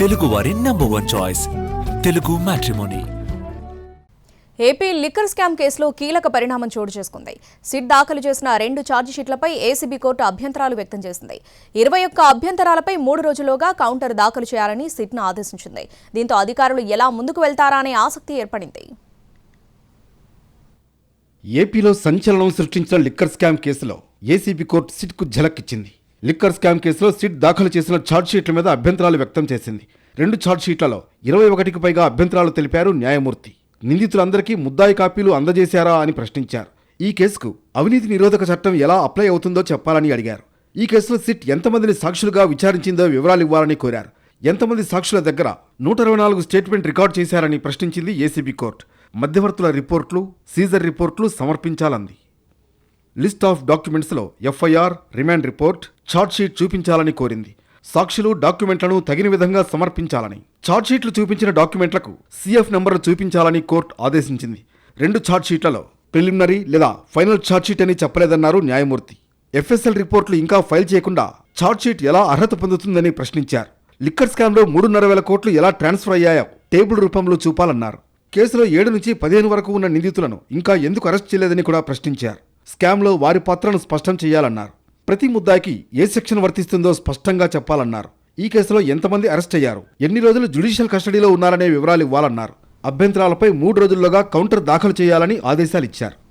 తెలుగువారి number one choice Telugu matrimony AP liquor scam కేసులో కీలక పరిణామం చోటు చేసుకుంది. సిట్ దాఖలు చేసిన రెండు ఛార్జిషీట్లపై ఏసీబీ కోర్టు అభ్యంతరాలు వ్యక్తం చేసింది. ఇరవై ఒక్క అభ్యంతరాలపై మూడు రోజుల్లోగా కౌంటర్ దాఖలు చేయాలని సిట్ను ఆదేశించింది. దీంతో అధికారులు ఎలా ముందుకు వెళ్తారా అనే ఆసక్తి ఏర్పడింది. ఏపీలో సంచలనం సృష్టించిన లిక్కర్ స్కామ్ కేసులో ఏసీబీ కోర్టు సిట్కు ఝలక్కిచ్చింది లిక్కర్ స్కామ్ కేసులో సిట్ దాఖలు చేసిన ఛార్జ్షీట్ల మీద అభ్యంతరాలు వ్యక్తం చేసింది. రెండు ఛార్జ్షీట్లలో ఇరవై ఒకటికి పైగా అభ్యంతరాలు తెలిపారు న్యాయమూర్తి. నిందితులందరికీ ముద్దాయి కాపీలు అందజేశారా అని ప్రశ్నించారు. ఈ కేసుకు అవినీతి నిరోధక చట్టం ఎలా అప్లై అవుతుందో చెప్పాలని అడిగారు. ఈ కేసులో సిట్ ఎంతమందిని సాక్షులుగా విచారించిందో వివరాలు ఇవ్వాలని కోరారు. ఎంతమంది సాక్షుల దగ్గర నూట ఇరవై నాలుగు స్టేట్మెంట్ రికార్డ్ చేశారని ప్రశ్నించింది ఏసీబీ కోర్టు. మధ్యవర్తుల రిపోర్ట్లు సీజర్ రిపోర్ట్లు సమర్పించాలంది. లిస్ట్ ఆఫ్ డాక్యుమెంట్స్లో ఎఫ్ఐఆర్ రిమాండ్ రిపోర్ట్ ఛార్జ్షీట్ చూపించాలని కోరింది. సాక్షులు డాక్యుమెంట్లను తగిన విధంగా సమర్పించాలని ఛార్జ్షీట్లు చూపించిన డాక్యుమెంట్లకు సీఎఫ్ నెంబర్లు చూపించాలని కోర్టు ఆదేశించింది. రెండు ఛార్జ్షీట్లలో ప్రిలిమినరీ లేదా ఫైనల్ ఛార్జ్షీట్ అని చెప్పలేదన్నారు న్యాయమూర్తి. ఎఫ్ఎస్ఎల్ రిపోర్ట్లు ఇంకా ఫైల్ చేయకుండా ఛార్జ్షీట్ ఎలా అర్హత పొందుతుందని ప్రశ్నించారు. లిక్కర్ స్కామ్లో మూడున్నర వేల కోట్లు ఎలా ట్రాన్స్ఫర్ అయ్యాయో టేబుల్ రూపంలో చూపాలన్నారు. కేసులో ఏడు నుంచి పదిహేను వరకు ఉన్న నిందితులను ఇంకా ఎందుకు అరెస్ట్ చేయలేదని కూడా ప్రశ్నించారు. స్కామ్లో వారి పాత్రను స్పష్టం చేయాలన్నారు. ప్రతి ముద్దాయికి ఏ సెక్షన్ వర్తిస్తుందో స్పష్టంగా చెప్పాలన్నారు. ఈ కేసులో ఎంతమంది అరెస్ట్ అయ్యారు? ఎన్ని రోజులు జ్యుడిషియల్ కస్టడీలో ఉన్నారనే వివరాలు ఇవ్వాలన్నారు. అభ్యంతరాలపై మూడు రోజుల్లోగా కౌంటర్ దాఖలు చేయాలని ఆదేశాలిచ్చారు